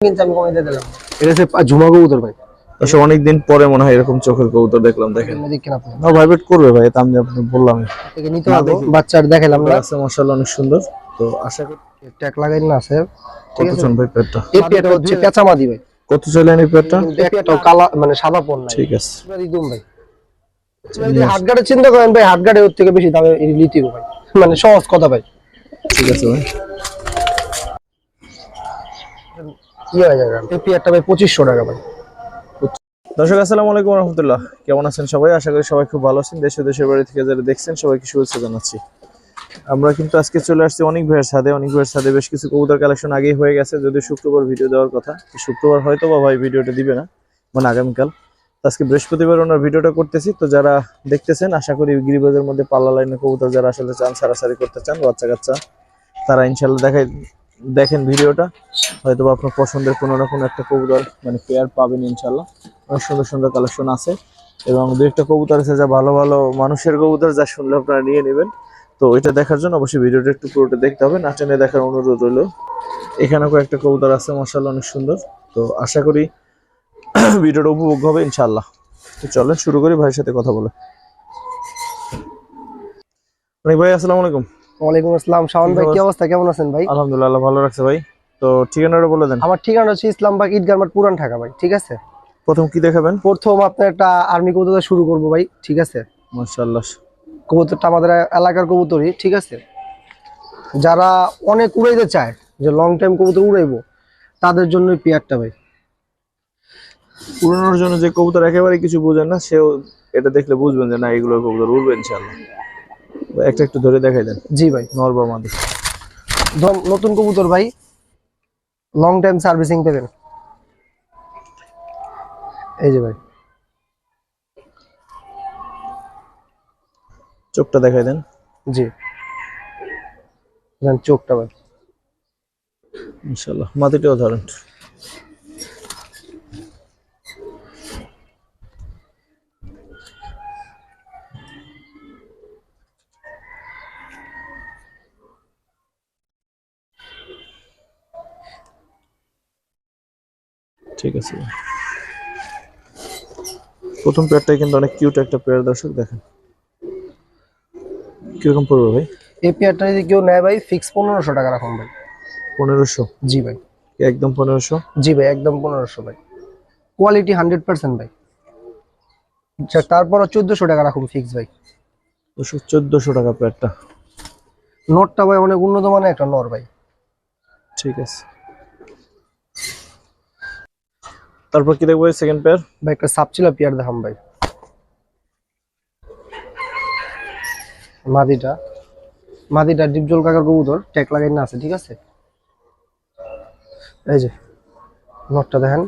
কিন্তু আমি কমে দিলাম। এটা হচ্ছে ঝুমা কবুতর ভাই। অবশ্য অনেকদিন পরে মনে হয় এরকম চোখের কবুতর দেখলাম দেখেন। দেখেন আপনি। না ভাইবেট করবে ভাই তা আমি আপনি বললাম। থেকে নিতে না বাচ্চার দেখাইলাম না। আছে মশাল অনেক সুন্দর। তো আশা করি ট্যাগ লাগাই না আছে। কত জন ভাই পেটটা? এই পেয়ারটা হচ্ছে পেঁচামাদি ভাই। কত চলেন এই পেটটা? কিন্তু কালা মানে সাদা পন নাই ঠিক আছে। এবার ভাই। এবার চিন্তা করেন ভাই হাটগাটে ওর থেকে বেশি দামে লিতিও ভাই। মানে সহজ কথা ভাই। ঠিক আছে ভাই। পঁচিশশো টাকা ভাই। দর্শক, আসসালামু আলাইকুম রহমতুল্লাহ। কেমন আছেন সবাই? আশা করি সবাই খুব ভালো আছেন। দেশ দেশের বাড়ি থেকে যারা দেখছেন, সবাইকে শুভেচ্ছা জানাচ্ছি। আমরা কিন্তু আজকে চলে আসছি অনেক ভাইয়ের সাথে অনেক ভাইয়ের সাথে বেশ কিছু কবুতর কালেকশন আগেই হয়ে গেছে। যদি শুক্রবার ভিডিও দেওয়ার কথা শুক্রবার হয়তো বা ভাই ভিডিওটা দিবে না মানে আগামীকাল। আজকে বৃহস্পতিবার ওনার ভিডিওটা করতেছি। তো যারা দেখতেছেন, আশা করি গিরিবাজের মধ্যে পাল্লা লাইনে কবুতর যারা আসলে চান, সারাসারি করতে চান বাচ্চা কাচ্চা তারা ইনশাল্লাহ দেখাই দেখেন ভিডিওটা হয়তো আপনার পছন্দের কোনো না কোনো একটা কবুতর মানে পেয়ার পাবেন ইনশাল্লাহ অনেক সুন্দর সুন্দর কালেকশন আছে। এবং দু একটা কবুতর আছে যা ভালো ভালো মানুষের কবুতর, যা শুনলে আপনারা নিয়ে নেবেন। তো ওইটা দেখার জন্য অবশ্যই ভিডিওটা একটু পুরোটা দেখতে হবে, না টেনে দেখার অনুরোধ রইল। এখানে কয়েকটা কবুতর আছে মাসাল্লাহ অনেক সুন্দর। তো আশা করি ভিডিওটা উপভোগ হবে ইনশাল্লাহ তো চলেন শুরু করি, ভাইয়ের সাথে কথা বলে। ভাই, আসসালামু আলাইকুম। ওয়ালাইকুম আসসালাম। শাওন ভাই কি অবস্থা? কেমন আছেন ভাই? আলহামদুলিল্লাহ ভালো রাখছে ভাই। তো ঠিকানাটা বলে দেন। আমার ঠিকানা হচ্ছে ইসলামবাগ পুরান ঢাকা ভাই ঠিক আছে? প্রথম কি দেখাবেন? প্রথম আপনার একটা আর্মি কবুতর শুরু করব ভাই ঠিক আছে? মাশাআল্লাহ। কবুতরটা আমাদের এলাকার কবুতরই ঠিক আছে? যারা অনেক উড়াইতে চায় যে লং টাইম কবুতর উড়াইবো তাদের জন্য পেয়ারটা ভাই। উড়ানোর জন্য যে কবুতর একেবারে কিছু বোঝেন না সেও এটা দেখলে বুঝবেন যে না এগুলো কবুতর উড়বে ইনশাআল্লাহ। একটা একটু ধরে দেখাই দেন। জি ভাই। নর বা মাদি নতুন কবুতর ভাই লং টাইম সার্ভিসিং পেবেন এই যে ভাই। চোখটা দেখাই দেন। জি। চোখটা ভাই। ইনশাআল্লাহ মাদিটাও ধরেন। ঠিক আছে। প্রথম পেয়ারটাই কিন্তু অনেক কিউট একটা পেয়ার দর্শক দেখেন। কীরকম পড়বে ভাই? এই পেয়ারটা যদি কেউ নেয় ভাই ফিক্স পনেরোশো টাকা রাখুন ভাই। পনেরোশো? জি ভাই। একদম পনেরোশো? জি ভাই একদম পনেরোশো ভাই। কোয়ালিটি হান্ড্রেড পার্সেন্ট ভাই। আচ্ছা তারপরও চোদ্দশো টাকা রাখুন ফিক্স ভাই। চোদ্দশো টাকা পেয়ারটা নোটটা ভাই অনেক উন্নত মানের একটা নর ভাই। ঠিক আছে। তারপর কি দেখব সেকেন্ড পেয়ার ভাই, একটা সাপচিলা পেয়ার দেখাম ভাই। মাদিটা। মাদিটা ডিপজল কাকার কবুতর ট্যাক লাগাই না আছে, ঠিক আছে? এই যে, নটটা দেখেন।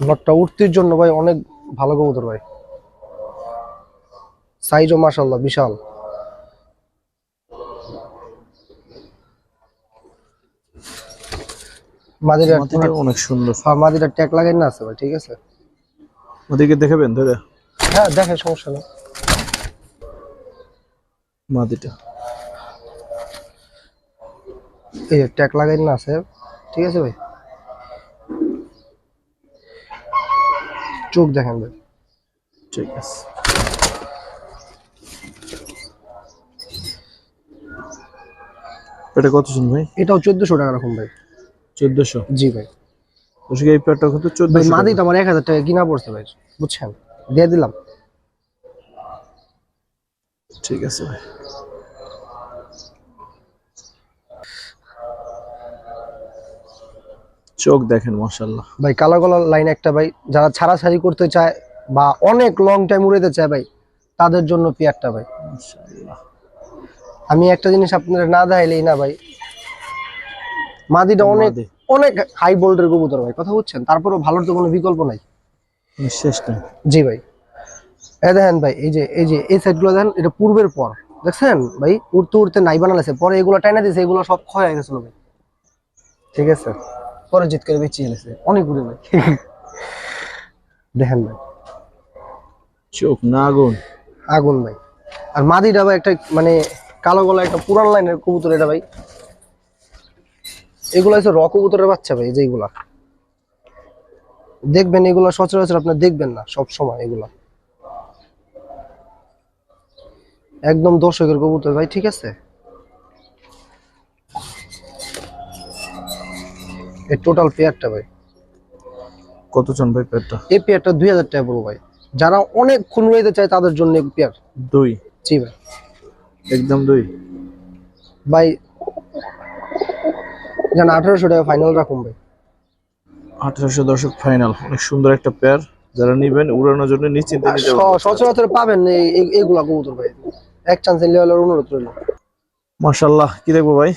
নটটা উঠতির জন্য ভাই অনেক ভালো কবুতর ভাই। সাইজও মাশাল্লাহ বিশাল। মাটিটা অনেক সুন্দর। হ্যাঁ লাগাই না আছে ভাই ঠিক আছে? ওদিকে দেখাবেন ধরে হ্যাঁ দেখে সমস্যা মাদিটা। এই ট্যাগ লাগাই না আছে ঠিক আছে ভাই? চোখ দেখেন ভাই। ঠিক আছে। এটা কত শুন ভাই? এটাও চোদ্দশো টাকা রাখুন ভাই। চোদ্দশো? জি ভাই। দর্শক এই পেয়ারটা কিন্তু ভাই চোদ্দশো মাদিটা আমার এক হাজার টাকা কিনা পড়ছে ভাই বুঝছেন? দিয়ে দিলাম। ঠিক আছে ভাই। চোখ দেখেন মাশাল্লাহ ভাই কালো কালো লাইন একটা ভাই যারা ছাড়াছাড়ি করতে চায় বা অনেক লং টাইম উড়াইতে চায় ভাই তাদের জন্য পেয়ারটা ভাই। আমি একটা জিনিস আপনার না দেখাইলেই না ভাই মাদিটা অনেক অনেক হাই বোল্ডের কবুতর ভাই কথা বলছেন তারপরেও ভালোর তো কোনো বিকল্প নাই। শেষ নাই জি ভাই। এই দেখেন ভাই এই যে এই যে এই সাইডগুলো দেখেন এটা পূর্বের পর। দেখছেন ভাই? উড়তে উড়তে নাই বানালেছে পরে এগুলো টাইনা দিয়েছে এগুলো সব ক্ষয় হয়ে গেছিল ভাই। ঠিক আছে? পরে জিত করে বেঁচে গেছে অনেক উড়ে ভাই। দেখেন ভাই। চোখ না আগুন। আগুন ভাই। আর মাদিটা ভাই একটা মানে কালো গলা একটা পুরান লাইনের কবুতর এটা ভাই। এগুলো হচ্ছে র কবুতরের বাচ্চা ভাই এই যে এগুলা। দেখবেন এগুলা সচরাচর আপনি দেখবেন না সব সময় এগুলা। একদম দর্শকের কবুতর ভাই ঠিক আছে? এই টোটাল পেয়ারটা ভাই। কত চান ভাই পেয়ারটা এই পেয়ারটা দুই হাজার টাকা পড়ব ভাই। যারা অনেকক্ষণ রইতে চায় তাদের জন্য পেয়ার দুই? জি ভাই। একদম দুই? ভাই যেন আঠারোশো টাকা ফাইনাল রাখুন ভাই আঠারোশো দশক ফাইনাল অনেক সুন্দর একটা পেয়ার যারা নিবেন উড়ানোর জন্য নিশ্চিন্তে সচরাচর পাবেন এই- এই- এইগুলা কবুতর ভাই। এক চান্স লেভেলের অনুরোধ রইল। মাশাল্লাহ কি দেখব ভাই?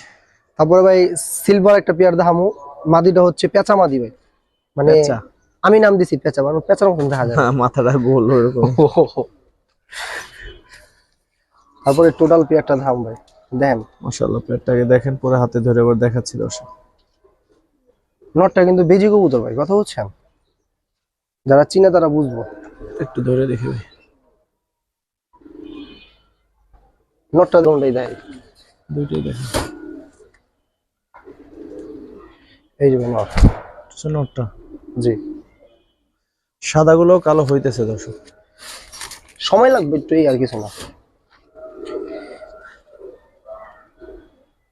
তারপরে ভাই সিলভার একটা পেয়ার দেখামু। মাদিটা হচ্ছে পেঁচা মাদি ভাই। মানে আমি নাম দিছি পেঁচা মানে পেঁচার মতন দেখা যায়। হ্যাঁ, মাথাটা গোল ওরকম। তারপরে টোটাল পেয়ারটা ধাম ভাই। দেখেন মাশাল্লাহ পেয়ারটাকে দেখেন পরে হাতে ধরে আবার দেখাচ্ছি দর্শক নটটা কিন্তু বেজি কবুতর ভাই কথা বুঝছেন যারা চিনে তারা বুঝব। একটু ধরে দেখি ভাই। নটটা দোনটাই দেয়। দুইটাই দেখেন। এই যে নট। নোটটা। জি। সাদাগুলো কালো হইতেছে দর্শক। সময় লাগবে একটু এই আর কিছু না।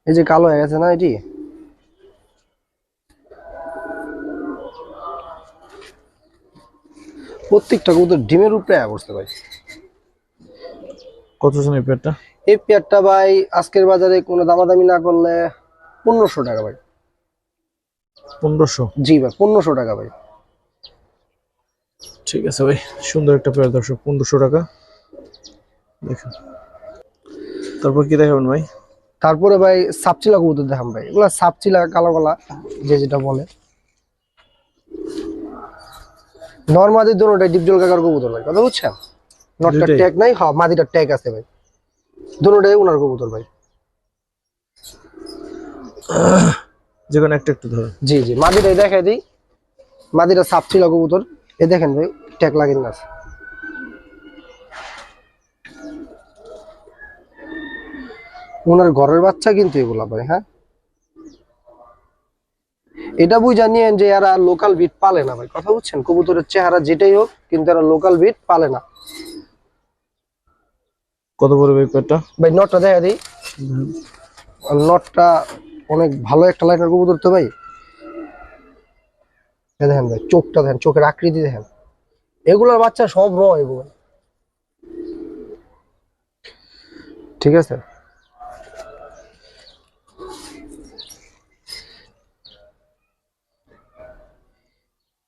এই যে কালো হয়ে গেছে না এটি? প্রত্যেকটা কবুতর ডিমের উপরে আয়া ভাই। কত এই পেয়ারটা? এই পেয়ারটা ভাই আজকের বাজারে কোনো দামাদামি না করলে পনেরোশো টাকা ভাই। পনেরোশো? জি ভাই পনেরোশো টাকা ভাই। ঠিক আছে ভাই সুন্দর একটা পেয়ার দর্শক পনেরোশো টাকা। দেখেন। তারপর কি দেখাবেন ভাই? তারপরে ভাই সাপচিলা কবুতর দেখাম ভাই। এগুলা সাপচিলা কালো কালা যে যেটা বলে। নর্মাদি দুটোটাই ডিপজল কাকার কবুতর ভাই কথা বুঝছেন? নটটা? ট্যাগ নাই হ্যাঁ মাদিটা ট্যাগ আছে ভাই। দুটোটাই ওনার কবুতর ভাই। যে কোনো একটা একটু ধরেন জি জি মাদিটাই দেখাই দিই। মাদিটা সাপচিলা কবুতর এ দেখেন ভাই ট্যাগ লাগেন না আছে। ওনার ঘরের বাচ্চা কিন্তু এগুলা ভাই হ্যাঁ? এটা বুঝ জানিয়েন যে এরা লোকাল বিট পালে না ভাই কথা বুঝছেন? কবুতরের চেহারা যেটাই হোক কিন্তু এরা লোকাল বিট পালে না। কত পড়বে পেয়ারটা ভাই নটটা দেখা দিই। নটটা অনেক ভালো একটা লাইনের কবুতর তো ভাই। দেখেন ভাই চোখটা দেখেন চোখের আকৃতি দেখেন। এগুলার বাচ্চা সব র এগুলো। ঠিক আছে?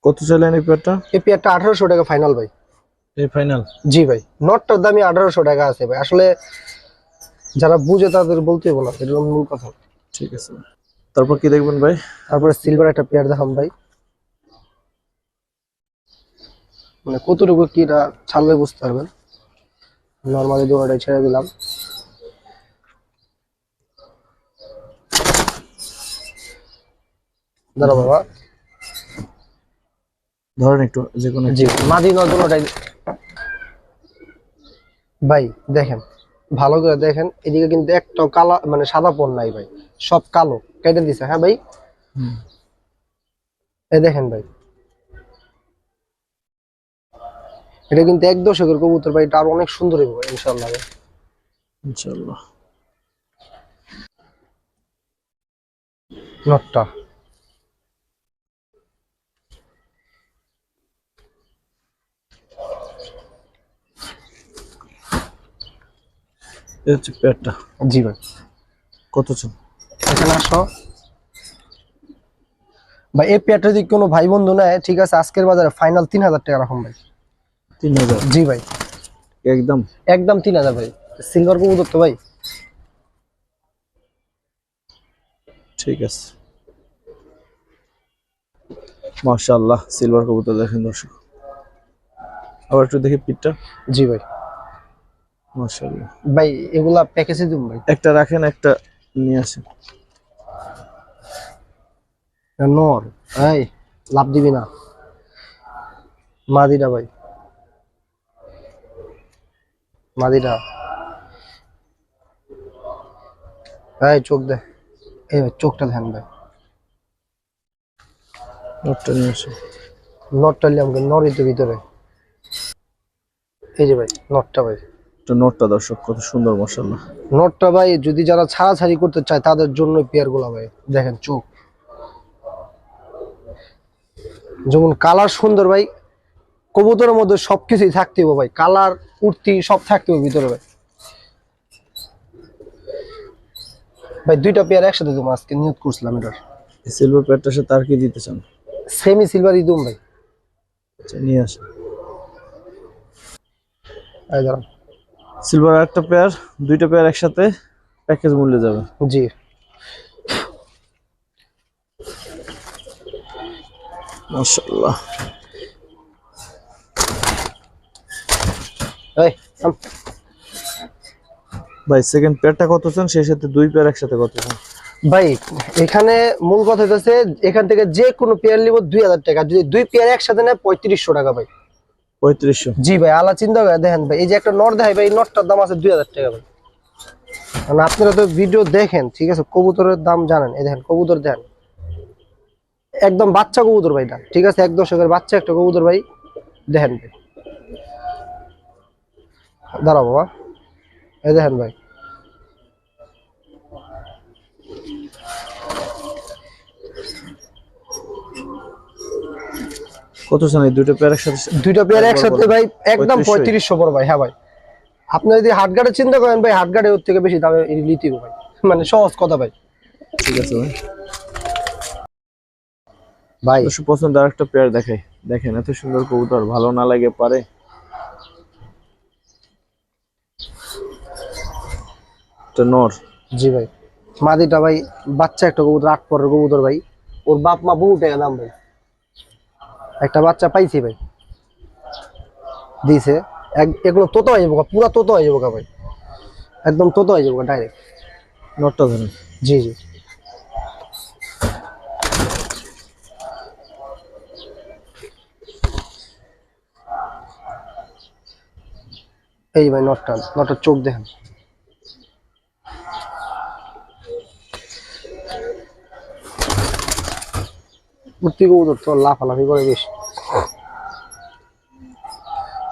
কত চাইলেন এই পেয়ারটা এই পেয়ারটা আঠারোশো টাকা ফাইনাল ভাই। এই ফাইনাল জি ভাই নটটার দামই আঠারোশো টাকা আছে ভাই। আসলে যারা বুঝে তাদের বলতে বলা এটা মূল কথা। ঠিক আছে। তারপর কি দেখবেন ভাই? তারপরে সিলভার একটা পেয়ার দেখাম ভাই। মানে কতটুকু কি এটা ছাড়লে বুঝতে পারবেন। নর্মালি দোকানটাই ছেড়ে দিলাম। দাঁড়া বাবা। ধরেন একটু যে কোনো জি মাদি নয় ভাই দেখেন ভালো করে দেখেন এদিকে কিন্তু একটাও কালা মানে সাদা পণ নাই ভাই সব কালো কেটে দিছে হ্যাঁ ভাই। এই দেখেন ভাই। এটা কিন্তু এক দশকের কবুতর ভাই এটা আরও অনেক সুন্দর হবে। ইনশাল্লাহ নটটা। এই হচ্ছে পেয়ারটা। জি ভাই। কত চান? এখানে আসো। ভাই এই পেয়ারটা যদি কোনো ভাই বন্ধু নেয় ঠিক আছে আজকের বাজারে ফাইনাল তিন হাজার টাকা রাখুন ভাই। তিন হাজার জি ভাই। একদম? একদম তিন হাজার ভাই। সিলভার কবুতর তো ভাই। ঠিক আছে। মাশাআল্লাহ সিলভার কবুতর দেখেন দর্শক। আবার একটু দেখি পিঠটা। জি ভাই। মাশাআল্লাহ। ভাই এগুলা প্যাকেজে দিব ভাই। একটা রাখেন একটা নিয়ে আসেন। নর এই লাভ দিবি না। মাদিটা ভাই। মাদিটা। এই চোখ দে। এই ভাই চোখটা ধ্যান ভাই। নটটা নিয়ে আসো নটটা নিলাম নরই তো ভিতরে। এই যে ভাই নটটা ভাই। এটা নটটা দর্শক কত সুন্দর মশাল্লাহ নটটা ভাই যদি যারা ছাড়াছাড়ি করতে চায় তাদের জন্য পেয়ারগুলা ভাই। দেখেন চোখ। যেমন কালার সুন্দর ভাই কবুতরের মধ্যে সবকিছুই থাকতে হবে ভাই। কালার উঠতি সব থাকতে হবে ভিতরে ভাই। ভাই দুইটা পেয়ার একসাথে দেবো আজকে নিয়োগ করছিলাম এটার। সিলভার প্যাডটার সাথে আর কি দিতে চান? সেমি সিলভারই দুম ভাই। আচ্ছা নিয়ে আসো এই দাঁড়ান। সিলভার একটা পেয়ার দুইটা পেয়ার একসাথে প্যাকেজ মূল্যে যাবে। জি। মাশাআল্লাহ। ভাই সেকেন্ড পেয়ারটা কত চান? সেই সাথে দুই পেয়ার একসাথে কত চান? ভাই এখানে মূল কথা হচ্ছে এখান থেকে যে কোনো পেয়ার নিব দুই হাজার টাকা। যদি দুই পেয়ার একসাথে নেয় পঁয়ত্রিশশো টাকা ভাই। পঁয়ত্রিশশো। জি ভাই আলা চিন্তা ভাই, এই যে একটা নট এই দাম আছে দুই হাজার টাকা ভাই। আপনারা তো ভিডিও দেখেন, ঠিক আছে? কবুতরের দাম জানেন দেখেন কবুতর দেখেন একদম বাচ্চা ভাই ঠিক আছে? এক দশকের বাচ্চা একটা ভাই ভাই। দেখেন ভাই কত এই দুইটা পেয়ার একসাথে দুইটা পেয়ার একসাথে ভাই একদম 3500 পঁয়ত্রিশশো পড়ো ভাই হ্যাঁ ভাই। আপনি যদি হাটগাটে চিন্তা করেন ভাই হাটগাটে ওর থেকে বেশি দামে লিতিব ভাই। মানে সহজ কথা ভাই। ঠিক আছে ভাই। ভাই। অবশ্য পছন্দ আর একটা পেয়ার দেখাই। দেখেন এত সুন্দর কবুতর ভালো না লাগে পারে। এটা নর। জি ভাই। মাদিটা ভাই বাচ্চা একটা কবুতর আট পরের কবুতর ভাই। ওর বাপ মা বহু টাকা দাম ভাই। একটা বাচ্চা পাইছি ভাই। দিছে। এক- এগুলো তোতো হয়ে যাব পুরা তোতো হয়ে যাব ভাই। একদম তোতো হয়ে যাব ডাইরেক্ট নরটা ধরেন জি জি। এই ভাই নটটা নটটার চোখ দেখেন। প্রতি কবুতর তো লাফালাফি করে বেশি।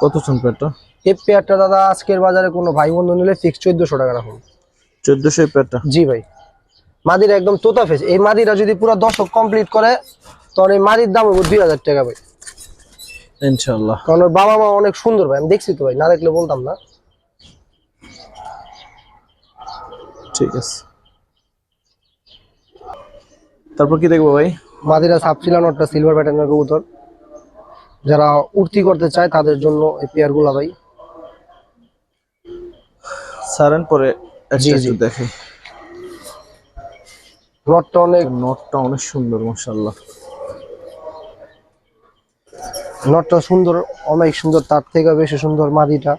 কত চান পেয়ারটা? এই পেয়ারটা দাদা আজকের বাজারে কোনো ভাই বন্ধু নিলে ফিক্স চোদ্দশো টাকা রাখুন। চোদ্দশো পেয়ারটা? জি ভাই। মাদিরা একদম তোতা ফেস এই মাদিরা যদি পুরো দশক কমপ্লিট করে তখন এই মাদির দাম হবে দুই হাজার টাকা ভাই। ইনশাল্লাহ কারণ ওর বাবা মা অনেক সুন্দর ভাই আমি দেখছি তো ভাই না দেখলে বলতাম না। ঠিক আছে। তারপর কি দেখব ভাই? মাদিরা সাপচিলানোরটা সিলভার প্যাটার্নের কবুতর। যারা উঠতি করতে চায় তাদের জন্য এই পেয়ারগুলা ভাই। সারেন পরে জি, জি। একটু দেখে। নটটা অনেক নটটা অনেক সুন্দর মাশাল্লাহ নটটা সুন্দর অনেক সুন্দর তার থেকে বেশি সুন্দর মাদিটা।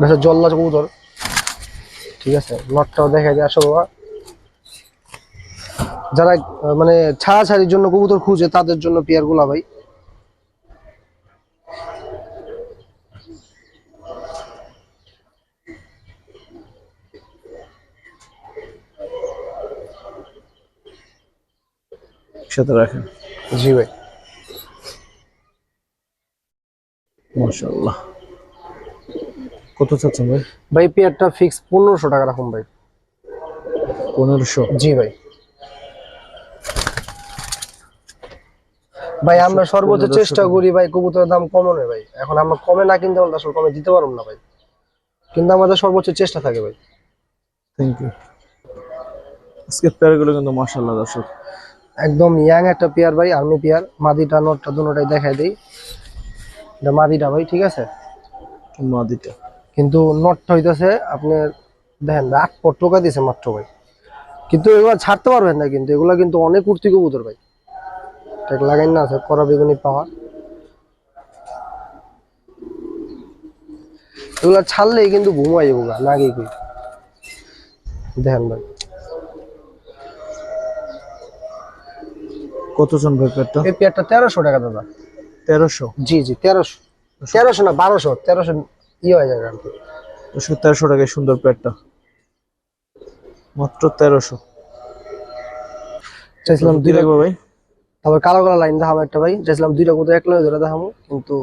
বেশ জল্লা কবুতর। ঠিক আছে? নটটাও দেখা যায় আসো বাবা যারা মানে ছাড়াছাড়ির জন্য কবুতর খুঁজে তাদের জন্য পেয়ারগুলা ভাই। একসাথে রাখেন। জি ভাই। মাশাল্লাহ কত চাচ্ছেন ভাই? ভাই পেয়ারটা ফিক্স পনেরোশো টাকা রাখুন ভাই। পনেরোশো? জি ভাই। ভাই আমরা সর্বোচ্চ চেষ্টা করি ভাই কবুতরের দাম কমানো ভাই। এখন আমরা কমে না কিনতে পারলে আসলে কমে দিতে পারব না ভাই। কিন্তু আমাদের সর্বোচ্চ চেষ্টা থাকে ভাই। থ্যাংক ইউ আজকে পেয়ারগুলো কিন্তু মাশাল্লাহ দর্শক। একদম ইয়াং একটা পেয়ার ভাই আর্মি পেয়ার। মাদিটা নটটা দুটোটাই দেখাই দেই। এটা মাদিটা ভাই ঠিক আছে? মাদিটা। কিন্তু নটটা হইতেছে আপনার দেখেন ভাই আট পর টোকা দিছে মাত্র ভাই। কিন্তু এগুলো ছাড়তে পারবেন না কিন্তু এগুলো কিন্তু অনেক উঠতি কবুতর ভাই। ট্যাগ লাগাই না আছে করা বেগুনি পাওয়া। এগুলা ছাড়লেই কিন্তু ঘুমাই যাব গা না গিয়ে কই। দেখেন ভাই। কত জন ভাই পেয়ারটা এই পেয়ারটা তেরোশো টাকা দাদা। তেরোশো? জি জি তেরোশো। তেরোশো না বারোশো তেরোশো ইয়ে হয়ে যাবে আর কি। দুশো তেরোশো টাকায় সুন্দর পেয়ারটা মাত্র তেরোশো। চাইছিলাম কি দুইটা দেখব ভাই? তারপর কালো কালো লাইন দেখাবো একটা ভাই। চাইছিলাম দুইটা কবুতর এক লগে ধরে দেখাবো কিন্তু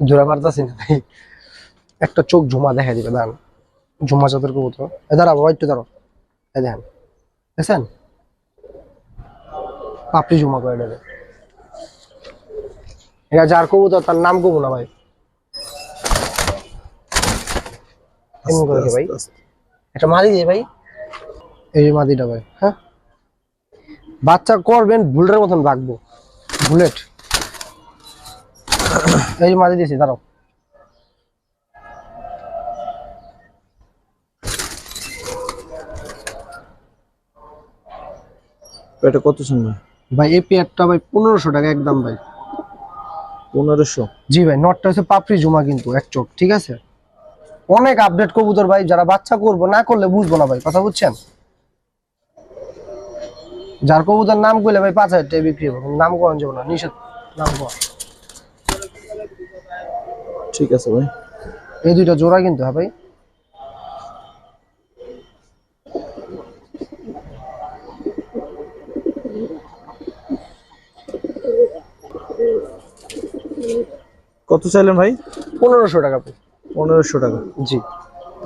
জোড়া পারতাছি না ভাই। একটা চোখ ঝুমা দেখা দিবে দান ঝুমা চাদর কবুতর। এ দাঁড়াবো একটু দাঁড়াও। এই দেখেন। দেখছেন? পাপড়ি ঝুমা করে এটা যার কবুতর তার নাম কবু না ভাই। এমন করে ভাই আস্তে, আস্তে। একটা মাদি দিয়ে ভাই। এই মাদিটা ভাই হ্যাঁ? বাচ্চা করবেন বুলেটের মতন রাখব। বুলেট। এই যে মাদি দিয়েছি দাঁড়াও। এটা কত সময়? ভাই এই পেয়ারটা ভাই পনেরোশো টাকা একদম ভাই। পনেরোশো? জি ভাই নটটা হচ্ছে পাপড়ি জুমা কিন্তু এক চোখ ঠিক আছে? অনেক আপডেট কবুতর ভাই যারা বাচ্চা করব না করলে বুঝব না ভাই কথা বুঝছেন? যার কবুতর নাম করলে ভাই পাঁচ হাজার টাকা বিক্রি হবে কিন্তু নাম করান যাব না নিষেধ নাম করা ঠিক আছে ভাই। এই দুইটা জোড়া কিন্তু হ্যাঁ ভাই। কত চাইলেন ভাই? পনেরোশো টাকা ভাই। পনেরোশো টাকা। জি।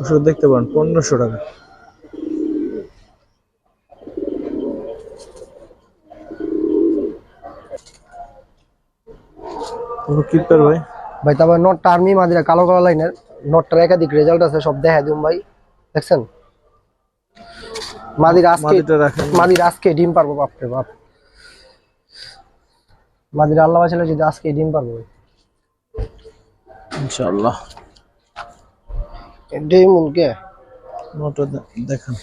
ওষুধ দেখতে পারেন পনেরোশো টাকা। কিপার ভাই? ভাই তারপর নটটা আর্মি মাদিরা কালো কালো লাইনের নটটার একাধিক রেজাল্ট আছে সব দেখা দিম ভাই। দেখছেন? মাদির আজকে মাদির আজকে ডিম পারব বাপরে বাপ। মাদির আল্লাহ ছেলে যদি আজকে ডিম পারব ভাই। ইনশাআল্লাহ। নোটা দেখান।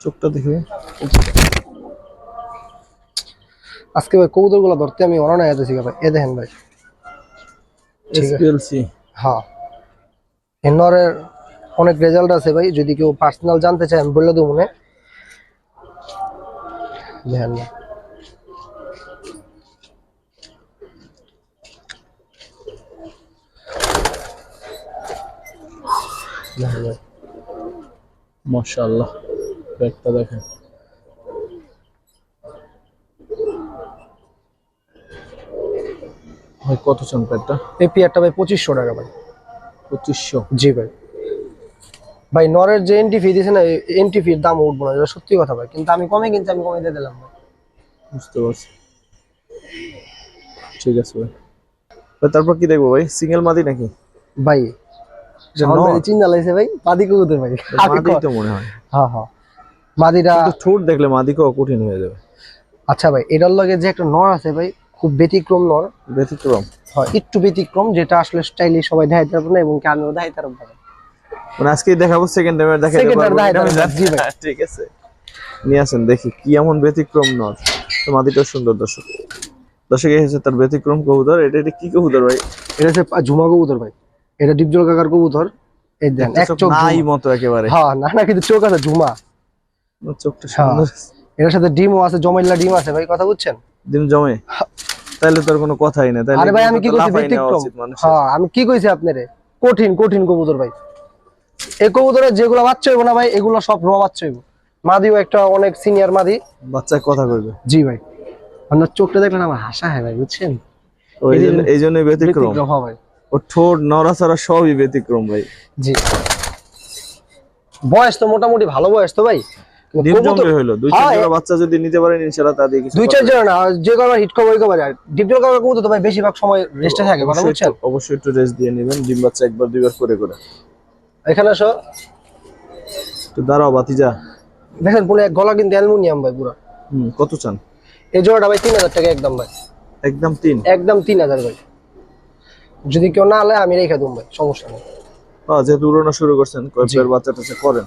চোখটা দেখে। আজকে ভাই কবুতরগুলো ধরতে আমি অননা যেতেছি ভাই। এ দেখেন ভাই। আছে। এসপিএলসি হ্যাঁ। হেনরের অনেক রেজাল্ট আছে ভাই। যদি কেউ পার্সোনাল জানতে চায় আমি বলে দেবো মনে। দেখেন ভাই। মাশাআল্লাহ। ব্যাগটা দেখেন। ভাই কত চান প্যাডটা এই পেয়ারটা ভাই পঁচিশশো টাকা ভাই। পঁচিশশো? জি ভাই। ভাই নরের যে এন্ট্রি ফি দিয়েছে না এন্ট্রি ফির দাম উঠবো না এটা সত্যি কথা ভাই। কিন্তু আমি কমে কিনছি আমি কমে দিয়ে দিলাম ভাই। বুঝতে পারছি। ঠিক আছে ভাই। ভাই, তারপর কি দেখব ভাই? সিঙ্গেল মাদি নাকি? ভাই এটা শাওন ভাই নর? চিন্তা লাগছে ভাই কবুতর ভাই। মাদি তো মনে হয়। হ্যাঁ হ্যাঁ। কিন্তু ঠোঁট দেখলে কঠিন হয়ে যাবে। আচ্ছা ভাই এটার লগে যে একটা নর আছে ভাই খুব ব্যতিক্রম নর। ব্যতিক্রম। হয় একটু ব্যতিক্রম যেটা আসলে স্টাইলি সবাই দেখাইতে পারব না এবং কেন দেখাইতে পারব না। মানে দেখাবো সেকেন্ড টাইমে দেখাইতে পারব। ঠিক আছে। নিয়ে আসেন দেখি কি এমন ব্যতিক্রম নর। তো মাদিটাও সুন্দর দর্শক। দর্শক এসেছে তার ব্যতিক্রম কবুতর। এটা এটা কি কবুতর ভাই? এটা হচ্ছে ঝুমা কবুতর ভাই। এটা ডিপজল কাকার কবুতর। এই দেন এক চোখ নাই মতো একেবারে। হ্যাঁ না না কিন্তু চোখ আছে ঝুমা। চোখটা হ্যাঁ। সুন্দর। এটার সাথে ডিমও আছে জমাইলা ডিম আছে ভাই কথা বুঝছেন? দিন জমে? তাইলে তোর কোনো কথাই না তাইলে আরে ভাই আমি কি লাফাই ব্যতিক্রম হ্যাঁ আমি কি কইছি আপনারে? কঠিন কঠিন কবুতর ভাই। এই কবুতরের যেগুলো বাচ্চা হইব না ভাই এগুলো সব র বাচ্চা হইব। মাদিও একটা অনেক সিনিয়র মাদি। বাচ্চায় কথা কইবে। জি ভাই। আপনার চোখটা দেখলেন আমার হাসা হয় ভাই বুঝছেন? এই জন্য ব্যতিক্রম হ্যাঁ ভাই। ও ঠোঁট নড়াচড়া সবই ব্যতিক্রম ভাই। জি। বয়স তো মোটামুটি ভালো বয়স তো ভাই। ডিম জমবে হইল। দুই চার জোড়া বাচ্চা যদি নিতে পারেন ইনশাআল্লাহ তা দিয়ে কিছু দুই চার জন না যে কবার হিট কভার কভার আর। ডিপজল কাকা কবুতর তো ভাই বেশিরভাগ সময় রেস্টে থাকে কথা অবশ্যই বুঝছেন? একটু- অবশ্যই একটু রেস্ট দিয়ে নেবেন ডিম বাচ্চা একবার দুইবার করে করে। এখানে আসো। তো দাঁড়াও বাতিজা দেখেন পুরো গলা কিন্তু অ্যালুমিনিয়াম ভাই পুরো। হুম কত চান? এই জোড়াটা ভাই তিন হাজার টাকা একদম ভাই। একদম তিন? একদম তিন হাজার ভাই। যদি কেউ না আলে আমি রেখে দেবো ভাই সমস্যা নেই। যেহেতু উড়ানো শুরু করছেন কয়েকবার বাচ্চা টাচ্চা করেন।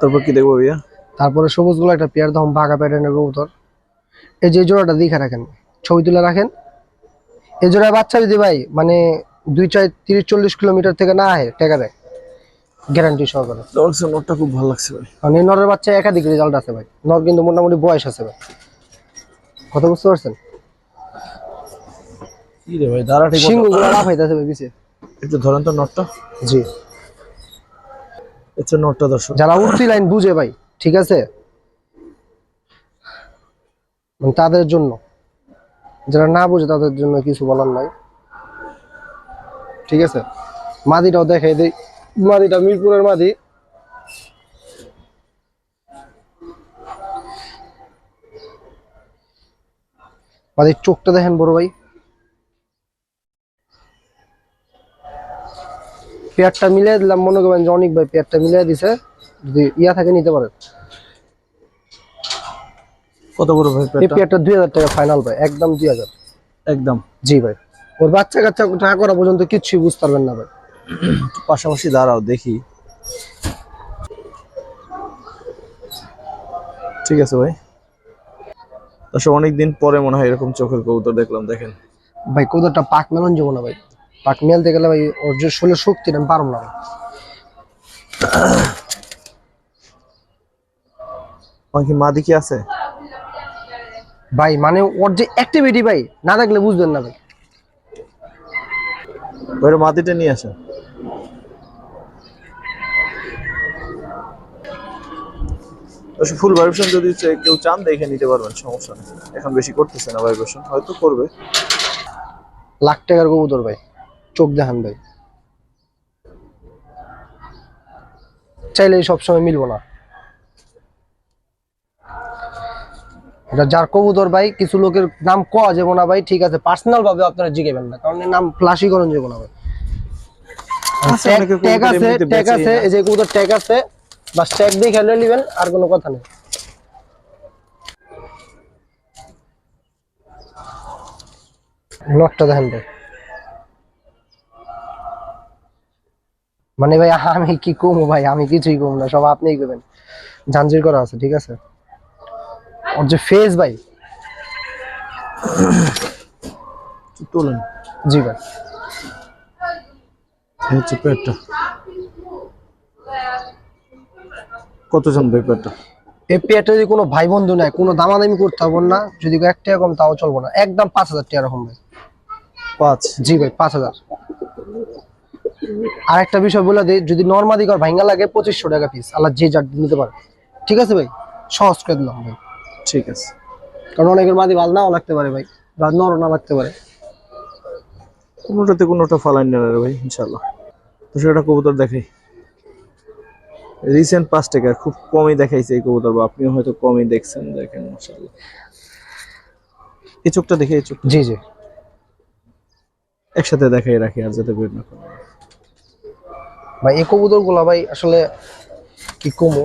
তারপর কি দেখব ভাইয়া? তারপরে সবুজগুলো একটা পেয়ার দাম ভাগা প্যাটার্নের কবুতর। এই যে জোড়াটা দেখে রাখেন ছবি তুলে রাখেন। এই জোড়ায় বাচ্চা যদি ভাই মানে দুই চার তিরিশ চল্লিশ কিলোমিটার থেকে না আহে টেকা দেয়। গ্যারান্টি সহকারে। ডলসের নোটটা খুব ভালো লাগছে ভাই। কারণ এই নরের বাচ্চা একাধিক রেজাল্ট আছে ভাই। নর কিন্তু মোটামুটি বয়স আছে ভাই। কথা বুঝতে পারছেন? কি রে ভাই দাঁড়া ঠিক সিংহগুলো ভাই পিছিয়ে একটু ধরেন তো নটটা। জি। হচ্ছে নটটা দর্শক যারা উঠতি লাইন বুঝে ভাই ঠিক আছে? মানে তাদের জন্য। যারা না বুঝে তাদের জন্য কিছু বলার নাই। ঠিক আছে? মাদিটাও দেখাই দেই। মাদিটা মিরপুরের মাদি। মাদির চোখটা দেখেন বড় ভাই। পেয়ারটা মিলিয়ে দিলাম মনে করবেন যে অনেক ভাই পেয়ারটা মিলিয়ে দিছে যদি ইয়া থাকে নিতে পারেন। কত বড় ভাই এই পেয়ারটা? দুই হাজার টাকা ফাইনাল ভাই একদম দুই হাজার। একদম। জি ভাই। ওর বাচ্চা কাচ্চা না করা পর্যন্ত কিচ্ছুই বুঝতে পারবেন না ভাই। পাশাপাশি দাঁড়াও দেখি। ঠিক আছে ভাই। দর্শক অনেকদিন পরে মনে হয় এরকম চোখের কবুতর দেখলাম দেখেন। ভাই কোদারটা পাক মেলন যাব না ভাই। পাক মেলতে গেলে ভাই ওর যে শরীরে শক্তি না আমি পারব না কি মাদি কি আছে? ভাই মানে ওর যে অ্যাক্টিভিটি ভাই না দেখলে বুঝবেন না ভাই। ওই মাদিটা নিয়ে আসেন ফুল ভাইব্রেশন যদি কেউ চান দেখে নিতে পারবেন সমস্যা নেই। এখন বেশি করতেছে না ভাইব্রেশন হয়তো করবে। লাখ টাকার কবুতর ভাই। চোখ দেখান ভাই। চাইলে সবসময় মিলবো না। এটা যার কবুতর ভাই কিছু লোকের নাম কয়া যাব না ভাই ঠিক আছে পার্সোনাল ভাবে আপনারা জিগেবেন না কারণ নাম ফ্লাশিকরণ যাব না ভাই। ট্যাগ কবুতর আছে ট্যাগ আছে এই যে কবুতর ট্যাগ আছে বাস ট্যাগ দিয়ে খেলে নেবেন আর কোনো কথা নেই। নটটা দেখেন ভাই। মানে ভাই আমি কি কমু ভাই? আমি কিছুই কম না সব আপনিই করবেন। জাঞ্জির করা আছে ঠিক আছে? ওর যে ফেস ভাই। তোলেন। জি ভাই। হচ্ছে পেটটা। কত জন ভাই পেটটা? এই পেয়ারটা যদি কোনো ভাই বন্ধু নেয় কোনো দামাদামি করতে হবে না যদি এক টাকা কম তাও চলবো না। একদম পাঁচ হাজার টাকা এরকম ভাই। পাঁচ? জি ভাই পাঁচ হাজার। আর একটা বিষয় বলে দিই যদি নর্মাদি কর ভাঙ্গা লাগে পঁচিশশো টাকা পিস আল্লাহ যে যার নিতে পারে। ঠিক আছে ভাই? সহজ করে দিলাম ভাই। ঠিক আছে। কারণ অনেকের মাদি ভালো নাও লাগতে পারে ভাই বা নর না লাগতে পারে। কোনোটাতে কোনোটা ফালাই রে ভাই ইনশাল্লাহ তো সেটা কবুতর দেখাই রিসেন্ট পাঁচ টাকা খুব কমই দেখাইছে এই কবুতর বা আপনিও হয়তো কমই দেখছেন দেখেন মাশাআল্লাহ। এই চোখটা দেখে এই চোখ জি জি। একসাথে দেখাই রাখি আর যাতে বের না করে। ভাই এই কবুতরগুলা ভাই আসলে কি কমো?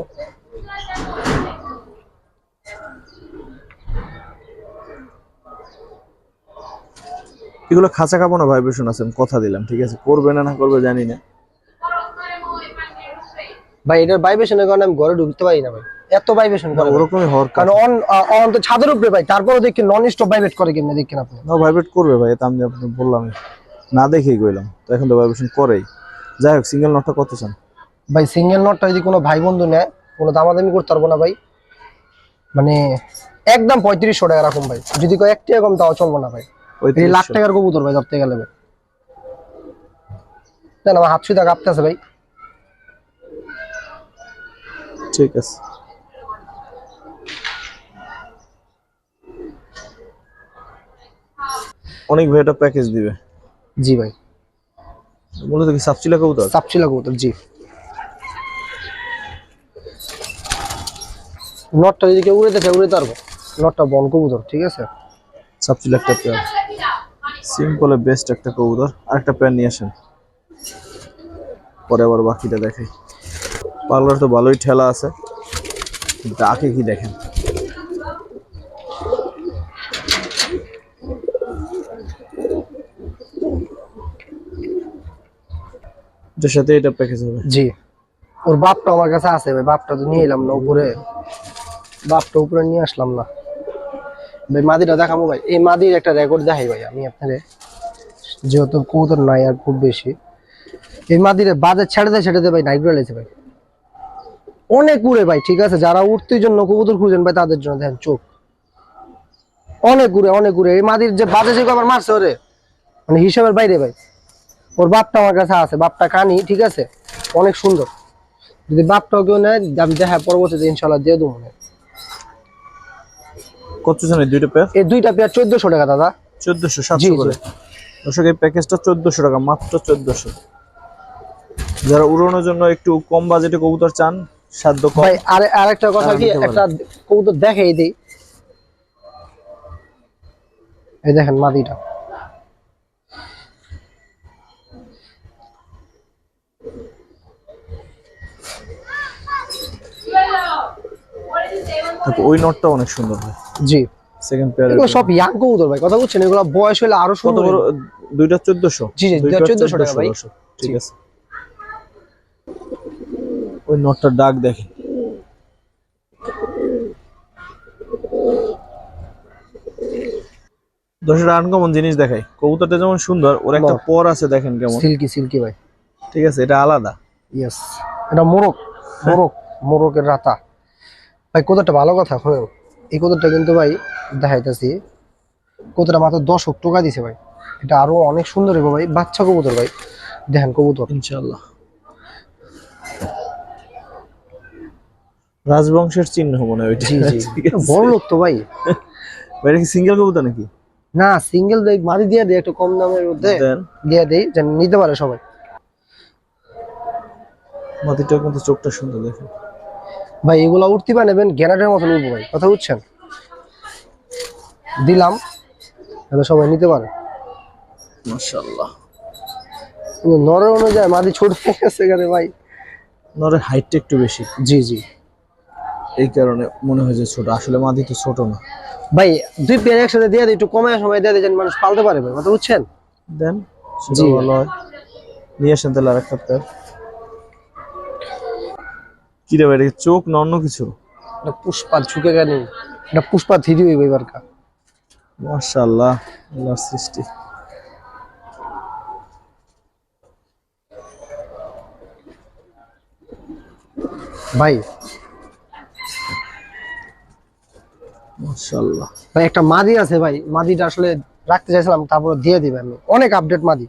এগুলো খাঁচা খাব না ভাইব্রেশন আছে আমি কথা দিলাম ঠিক আছে? করবে না না করবে জানি না। ভাই এটার ভাইব্রেশনের কারণে আমি ঘরে ঢুকতে পারি না ভাই। এত ভাইব্রেশন করে। ওরকমই হওয়ার কারণ অন অন তো ছাদের উপরে ভাই তারপরে দেখি নন স্টপ ভাইব্রেট করে কেমনে দেখেন আপনি। না ভাইব্রেট করবে ভাই এটা আমি আপনাকে বললাম না দেখেই কইলাম তো এখন তো ভাইব্রেশন করেই। যাই হোক সিঙ্গেল নটটা কত চান? ভাই সিঙ্গেল নটটা যদি কোনো ভাই বন্ধু নেয় কোনো দামাদামি করতে পারব না ভাই। মানে একদম পঁয়ত্রিশশো টাকা রাখুন ভাই। যদি কেউ এক টাকা কম তাও চলবো না ভাই। ওই এই লাখ টাকার কবুতর ভাই ধরতে গেলে ভাই। দেন আমার হাত সুদা কাঁপতে আছে ভাই। ঠিক আছে। অনেক ভাই এটা প্যাকেজ দিবে। জি ভাই। মূলত কি সাপচিলা কবুতর? সাপচিলা কবুতর জি। নটটা যদি কেউ উড়ে দেখে উড়ে পারব। নটটা বন কবুতর ঠিক আছে? সাপচিলা একটা পেয়ার সিম্পলে বেস্ট একটা কবুতর। আর একটা পেয়ার নিয়ে আসেন। পরে আবার বাকিটা দেখাই। পার্লার তো ভালোই ঠেলা আছে। ডাকে কি দেখেন? এটার সাথে এটা প্যাকেজ হবে। জি। ওর বাপটা আমার কাছে আছে ভাই, বাপটা তো নিয়ে এলাম না উপরে। বাপটা উপরে নিয়ে আসলাম না। ভাই, মাদিটা দেখাবো ভাই। এই মাদির একটা রেকর্ড দেখাই ভাই আমি আপনাদের যেহেতু কবুতর নাই আর খুব বেশি। এই মাদিরে বাজার ছেড়ে দেয় ছেড়ে দেয় ভাই, নাইট রয়েছে ভাই। অনেক উড়ে ভাই, ঠিক আছে? যারা উঠতির জন্য কবুতর খুঁজেন ভাই, তাদের জন্য দেখেন চোখ। অনেক উড়ে অনেক উড়ে। এই মাদির যে বাজে যে আবার মারছে ওরে? মানে হিসাবের বাইরে ভাই। ওর বাপটা আমার কাছে আছে বাপটা কানি ঠিক আছে? অনেক সুন্দর। যদি বাপটাও কেউ নেয় আমি দেখা পরবর্তীতে ইনশাল্লাহ দিয়ে দেবো মনে কত জানেন দুইটা পেয়ার এই দুইটা পেয়ার চোদ্দশো টাকা দাদা। চোদ্দশো সাতশো করে। দর্শক এই প্যাকেজটা চোদ্দশো টাকা মাত্র চোদ্দশো। যারা উড়ানোর জন্য একটু কম বাজেটে কবুতর চান সাধ্য কম। ভাই আর আরেকটা কথা কি একটা কবুতর দেখাই দিই। এই দেখেন মাদিটা ওই নটটা অনেক সুন্দর ভাই জি। সেকেন্ড পেয়ার এগুলো সব ইয়াং কবুতর ভাই কথা বুঝছেন এগুলো বয়স হলে আরও সুন্দর দুইটা চোদ্দশো। জি, জি, 1400 টাকা ভাই। ঠিক আছে। ওই নটটার ডাক দেখেন। দশের আনকমন জিনিস দেখাই। কবুতরটা যেমন সুন্দর ওর একটা পর আছে দেখেন কেমন। সিল্কি সিল্কি ভাই। ঠিক আছে এটা আলাদা। ইয়েস এটা মোরক মোরক মোরকের রাতা। ভাই কতটা ভালো কথা শুনেন এই কতটা কিন্তু ভাই দেখাইতেছি। কতটা মাত্র দশ টাকা দিছে ভাই। এটা আরও অনেক সুন্দর হবে ভাই। বাচ্চা কবুতর ভাই। দেখেন কবুতর। ইনশাল্লাহ রাজবংশের চিহ্ন মনে হয় ওইটা। জি জি। বড় লোক তো ভাই। ভাই, কি সিঙ্গেল কবুতর নাকি? না সিঙ্গেল দেখ মারি দিয়ে দেয় একটু কম দামের মধ্যে দিয়ে দেই যেন নিতে পারে সবাই। মাটিটা কিন্তু চোখটা সুন্দর দেখেন। ভাই এগুলা উঠতে পারে নেবেন গ্যানারের মতন উঠবো ভাই কথা বুঝছেন? দিলাম তাহলে সবাই নিতে পারে। মাশাআল্লাহ। নরের অনুযায়ী মাদি ছোট হয়ে গেছে এখানে ভাই? নরের হাইটটা একটু বেশি। জি জি। এই কারণে মনে হয় যে ছোট আসলে মাদি তো ছোট না। ভাই দুই পেয়ার একসাথে দিয়ে দিই একটু কমে সময় দিয়ে দিই যেন মানুষ পালতে পারে ভাই কথা বুঝছেন? দেন জি। ভালো হয়। নিয়ে আসেন তাহলে আর একটা কি রে এটা চোখ না অন্য কিছু? এটা পুষ্পা ঝুঁকে গেল। এটা পুষ্পা থ্রি হইব এবার কা। মাশাআল্লাহ আল্লাহর সৃষ্টি। ভাই। মাশাআল্লাহ। ভাই একটা মাদি আছে ভাই। মাদিটা আসলে রাখতে চাইছিলাম তারপরে দিয়ে দিবে আমি। অনেক আপডেট মাদি।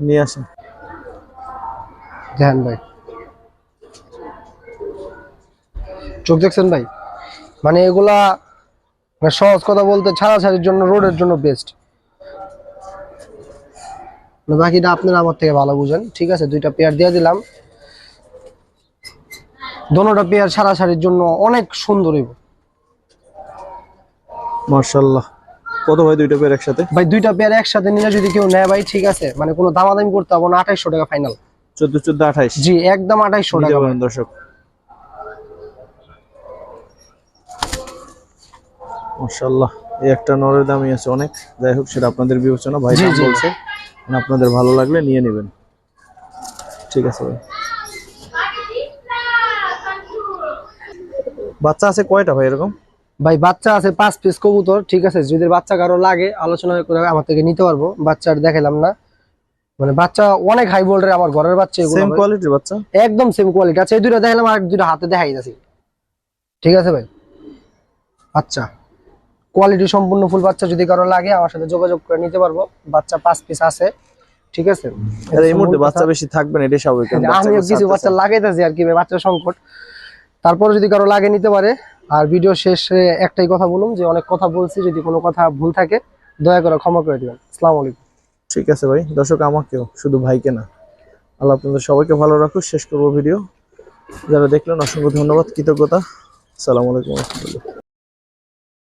নিয়ে আসেন। দেখেন ভাই। চোখ দেখছেন ভাই? মানে এগুলা মানে সহজ কথা বলতে ছাড়াছাড়ির জন্য রোডের জন্য বেস্ট বাকিটা আপনারা আমার থেকে ভালো বুঝেন। ঠিক আছে দুইটা পেয়ার দিয়ে দিলাম। দোনোটা পেয়ার ছাড়াছাড়ির জন্য অনেক সুন্দর হইব। মাশাআল্লাহ। কত ভাই দুইটা পেয়ার একসাথে? ভাই দুইটা পেয়ার একসাথে নিলে যদি কেউ নেয় ভাই ঠিক আছে মানে কোনো দামাদামি করতে হবে না আঠাইশশো টাকা ফাইনাল চোদ্দ চোদ্দ আঠাইশ। জি একদম আঠাইশশো টাকা দর্শক। মাশাআল্লাহ এই একটা নরের দামই আছে অনেক। যাই হোক সেটা আপনাদের বিবেচনা ভাই দাম বলছে মানে আপনাদের ভালো লাগলে নিয়ে নেবেন। ঠিক আছে ভাই। বাচ্চা আছে কয়টা ভাই এরকম? ভাই বাচ্চা আছে পাঁচ পিস কবুতর ঠিক আছে? যদি বাচ্চা কারও লাগে আলোচনা করে আমার থেকে নিতে পারব। বাচ্চার দেখালাম না। মানে বাচ্চা অনেক হাই ভোল্টের আমার ঘরের বাচ্চা এগুলো সেম কোয়ালিটির বাচ্চা? একদম সেম কোয়ালিটি আচ্ছা এই দুইটা দেখালাম আর দুইটা হাতে দেখাই যাচ্ছি ঠিক আছে ভাই? আচ্ছা। কোয়ালিটি সম্পূর্ণ ফুল বাচ্চা যদি কারও লাগে আমার সাথে যোগাযোগ করে নিতে পারব। বাচ্চা পাঁচ পিস আছে ঠিক আছে? এই মুহূর্তে বাচ্চা বেশি থাকবে না এটাই স্বাভাবিক বাচ্চাগুলো কিছু বাচ্চা লাগাইতেছি আর কি ভাই, বাচ্চার সংকট। তারপরে যদি কারও লাগে নিতে পারে আর ভিডিও শেষে একটাই কথা বলুন যে অনেক কথা বলছি যদি কোনো কথা ভুল থাকে দয়া করে ক্ষমা করে দিবেন। আসসালামু আলাইকুম। ঠিক আছে ভাই দর্শক আমাকেও শুধু ভাইকে না। আল্লাহ আপনাদের সবাইকে ভালো রাখুক শেষ করব ভিডিও যারা দেখলেন অসংখ্য ধন্যবাদ কৃতজ্ঞতা। আসসালামু আলাইকুম।